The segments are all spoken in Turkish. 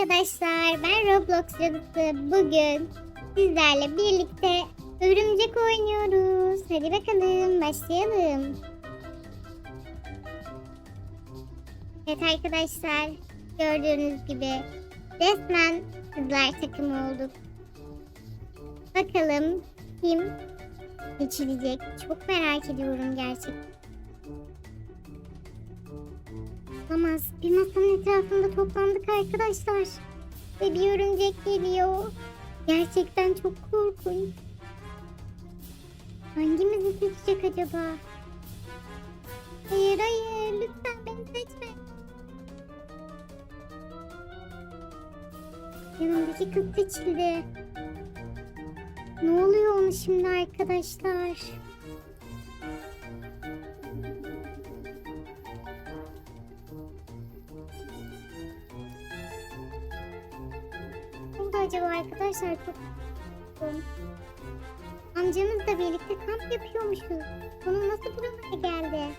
arkadaşlar. Ben Roblox cadısı. Bugün sizlerle birlikte örümcek oynuyoruz. Hadi bakalım başlayalım. Evet arkadaşlar. Gördüğünüz gibi resmen kızlar takımı olduk. Bakalım kim seçilecek. Çok merak ediyorum gerçekten. Olamaz. Bir masanın etrafında toplandık arkadaşlar. Ve bir örümcek geliyor. Gerçekten çok korkunç. Hangimizi seçecek acaba? Hayır hayır lütfen beni seçme. Yanımdaki kız seçildi. Ne oluyor onu şimdi arkadaşlar? Oldu acaba arkadaşlar? Çok. Amcamızla birlikte kamp yapıyormuşuz. Onun nasıl buralara geldi?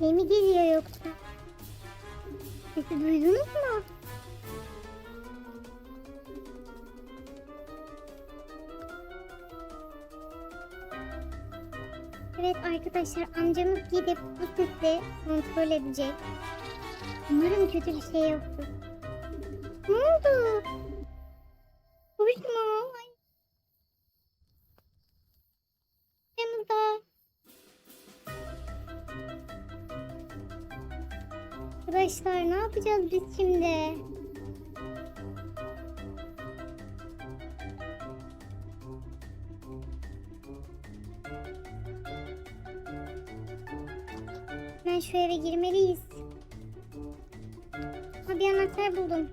Ne mi geliyor yoksa? Sesi duydunuz mu? Evet arkadaşlar amcamız gidip bu sesi kontrol edecek. Umarım kötü bir şey yoktur. Ne oldu? Mu? Ay. Yanımda. Arkadaşlar ne yapacağız biz şimdi? Hemen şu eve girmeliyiz. Ha bir anahtar buldum.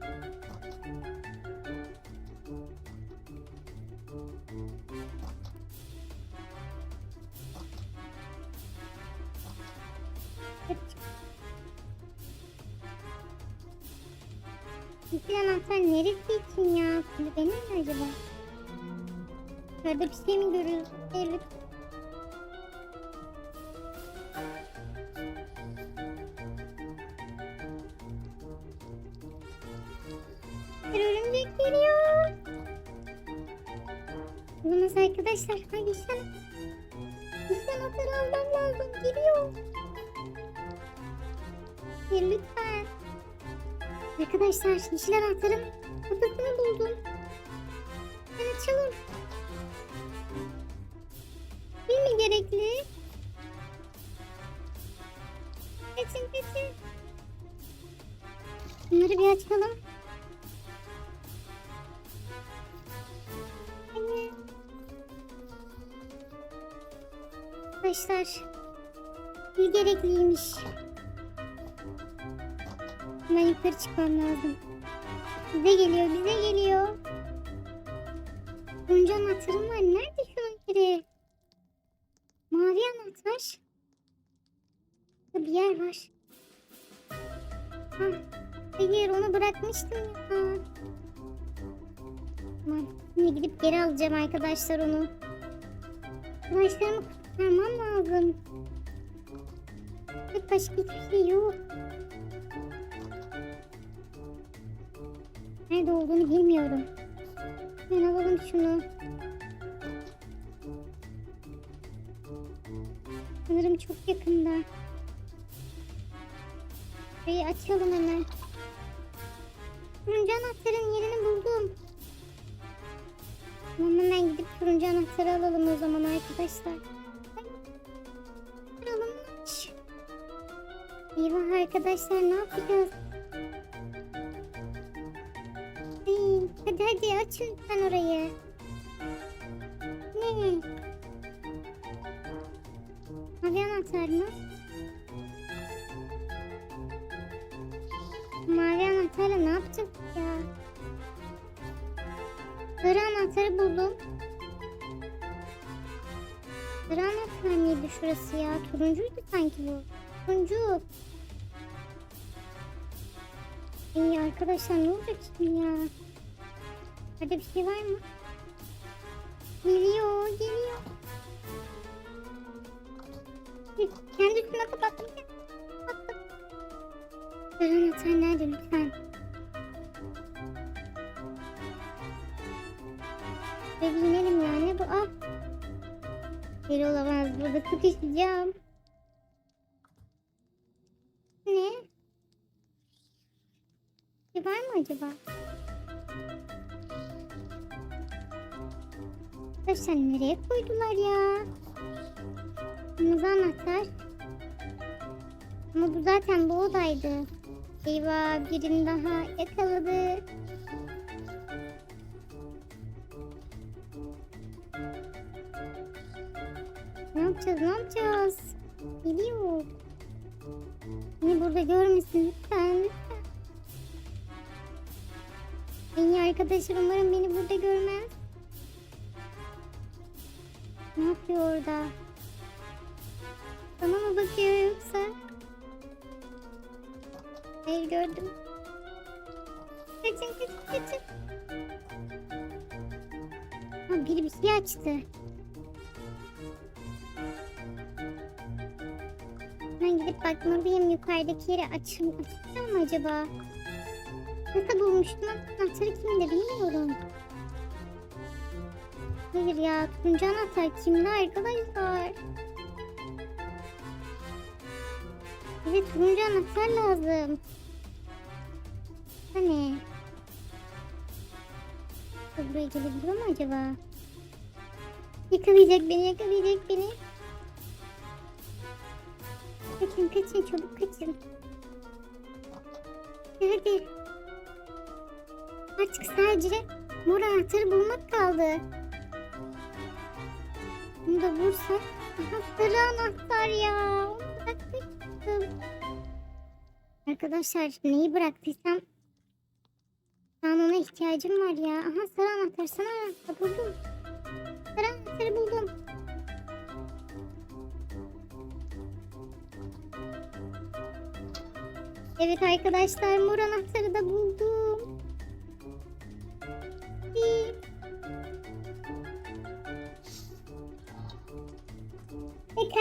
Yeşil anahtar neresi için ya? Kulübenin mi acaba? Şurada bir şey mi görüyoruz? Evet. Arkadaşlar. Hadi sen. Yeşil anahtarı almam lazım. Geliyor. Bir lütfen. Arkadaşlar yeşil anahtarın kapısını buldum. Ben açalım. Bir mi gerekli? Kaçın kaçın. Bunları bir açalım. Arkadaşlar. Bir gerekliymiş. Hemen yukarı çıkmam lazım. Bize geliyor, bize geliyor. Önce anahtarım var. Nerede şunun yeri? Mavi anahtar. Bir yer var. Hah, hayır onu bırakmıştım ya. Tamam. Şimdi gidip geri alacağım arkadaşlar onu. Arkadaşlarımı kurtarmam lazım. Tek başka hiçbir şey yok. Nerede olduğunu bilmiyorum. Ben alalım şunu. Sanırım çok yakında. Burayı açalım hemen. Turuncu anahtarın yerini buldum. Tamam hemen gidip turuncu anahtarı alalım o zaman arkadaşlar. Eyvah arkadaşlar ne yapacağız? Hadi hadi açın lütfen orayı. Ne? Mavi anahtar mı? Mavi anahtarla ne yapacak ya? Sarı anahtarı buldum. Sarı anahtar mıydı şurası ya? Turuncuydu sanki bu. Boncuk. İyi arkadaşlar ne olacak şimdi ya? Hadi bir şey var mı? Geliyor, geliyor. Kendi üstüme kapattım. Eren Atay nerede lütfen? Ve binelim yani bu ah. Geri olamaz burada sıkışacağım. Var mı acaba? Arkadaşlar nereye koydular ya? Kırmızı anahtar. Ama bu zaten bu odaydı. Eyvah birini daha yakaladı. Ne yapacağız ne yapacağız? Geliyor. Beni burada görmesin lütfen. En iyi arkadaşım umarım beni burada görmez. Ne yapıyor orada? Bana mı bakıyor yoksa? Hayır gördüm. Kaçın kaçın kaçın. Ha, biri bir şey açtı. Ben gidip bakmalıyım yukarıdaki yeri açım açacağım mı acaba? Nasıl bulmuştum anahtarı kimde bilmiyorum. Hayır ya turuncu anahtar kimde arkadaşlar? Bize turuncu anahtar lazım. Hani? Buraya gelebiliyor mu acaba? Yakalayacak beni, yakalayacak beni. Kaçın, kaçın, çabuk kaçın. Hadi. Artık sadece mor anahtarı bulmak kaldı. Bunu da vursak. Aha sarı anahtar ya. Onu bırakmıştım. Arkadaşlar neyi bıraktıysam an ona ihtiyacım var ya. Aha sarı anahtar, sarı anahtar buldum. Sarı anahtarı buldum. Evet arkadaşlar mor anahtarı da buldum.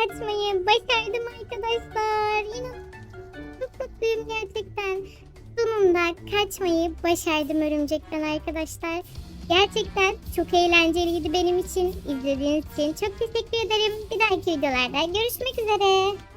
Kaçmayı başardım arkadaşlar. İnan çok mutluyum gerçekten. Sonunda kaçmayı başardım örümcekten arkadaşlar. Gerçekten çok eğlenceliydi benim için. İzlediğiniz için çok teşekkür ederim. Bir dahaki videolarda görüşmek üzere.